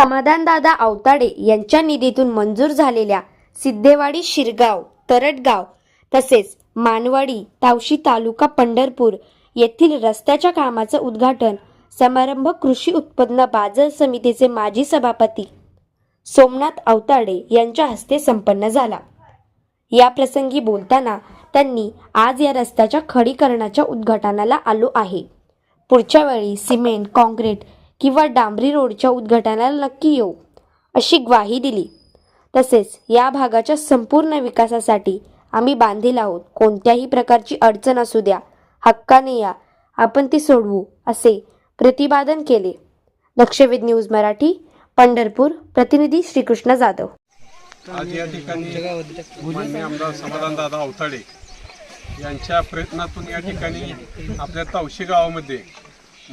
समाधानदादा अवताडे यांच्या निधीतून मंजूर झालेल्या सिद्धेवाडी शिरगाव तरटगाव तसेच मानवाडी तावशी तालुका पंढरपूर येथील रस्त्याच्या कामाचं उद्घाटन समारंभ कृषी उत्पन्न बाजार समितीचे माजी सभापती सोमनाथ अवताडे यांच्या हस्ते संपन्न झाला. या प्रसंगी बोलताना त्यांनी आज या रस्त्याच्या खडीकरणाच्या उद्घाटनाला आलो आहे. पुढच्या वेळी सिमेंट काँक्रीट किंवा डांबरी रोडच्या उद्घाटनाला नक्की येऊ अशी ग्वाही दिली. तसेच या भागाच्या संपूर्ण विकासासाठी आम्ही बांधील आहोत. कोणत्याही प्रकारची अडचण असू द्या हक्काने या. आपण ती सोडवू असे प्रतिपादन केले. लक्षवेध न्यूज मराठी पंढरपूर. प्रतिनिधी श्रीकृष्ण जाधव. आज या ठिकाणी आमदार समाधान दादा अवताडे यांच्या प्रयत्नातून या ठिकाणी आपल्या तावशी गावामध्ये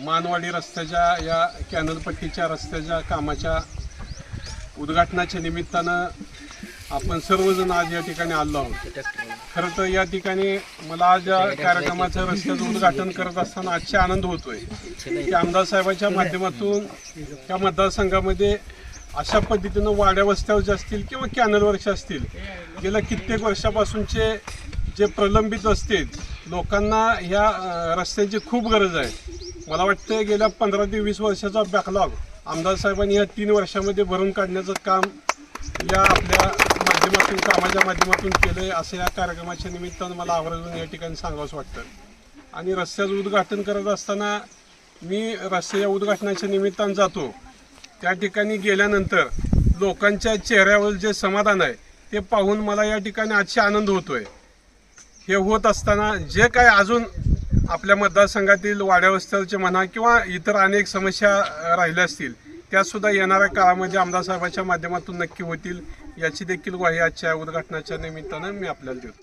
मानवाडी रस्त्याच्या या कॅनलपट्टीच्या रस्त्याच्या कामाच्या उद्घाटनाच्या निमित्तानं आपण सर्वजण आज या ठिकाणी आलो आहोत. खरं तर या ठिकाणी मला आज या कार्यक्रमाचं रस्त्याचं उद्घाटन करत असताना आजचे आनंद होतोय. की आमदार साहेबांच्या माध्यमातून या मतदारसंघामध्ये अशा पद्धतीनं वाड्या वस्त्यावरचे असतील किंवा कॅनलवरचे असतील गेल्या कित्येक वर्षापासूनचे जे प्रलंबित असतील लोकांना ह्या रस्त्यांची खूप गरज आहे. मला वाटतं गेल्या पंधरा ते वीस वर्षाचा बॅकलॉग आमदार साहेबांनी या तीन वर्षामध्ये भरून काढण्याचं काम या आपल्या माध्यमातून कामाच्या माध्यमातून केलं आहे असं या कार्यक्रमाच्या निमित्तानं मला आवर्जून या ठिकाणी सांगावंच वाटतं आणि रस्त्याचं उद्घाटन करत असताना मी रस्त्याच्या उद्घाटनाच्या निमित्तानं जातो. त्या ठिकाणी गेल्यानंतर लोकांच्या चेहऱ्यावर जे समाधान आहे ते पाहून मला या ठिकाणी आजचे आनंद होतोय. हे होत असताना जे काय अजून आपल्या मतदारसंघातील वाड्यावस्थलचे म्हणा किंवा इतर अनेक समस्या राहिल्या असतील त्यासुद्धा येणाऱ्या काळामध्ये आमदार साहेबांच्या माध्यमातून नक्की होतील. याची देखील ग्वाही आजच्या उद्घाटनाच्या निमित्तानं मी आपल्याला देतो.